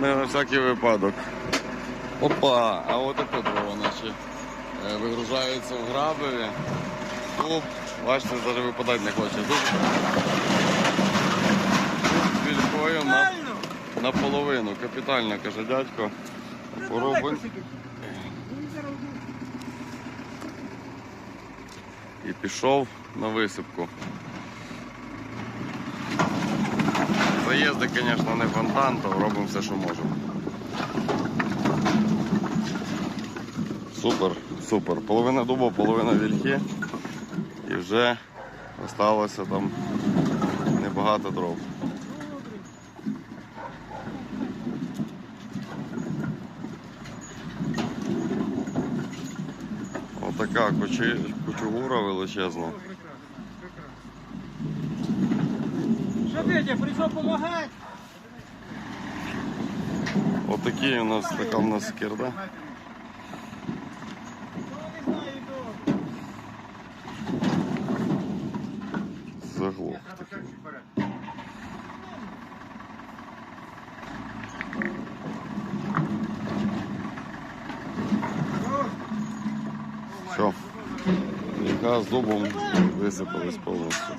На всякий випадок. Опа, а от таке дрова наші е, вигружаються в грабові. Тут, бачите, навіть випадати не хоче. Тут, тут вількою на, наполовину. Капітально, каже дядько. Поробимо. І пішов на висипку. Заїзди, звісно, не фонтан, то робимо все, що можемо. Супер, супер. Половина дуба, половина вільхи. І вже залишилося там небагато дров. Отака кучугура величезна. Петя, прийшов допомагати? Отакі у нас така у нас не. Заглох такий. Все. Яка з дубом висипались повністю.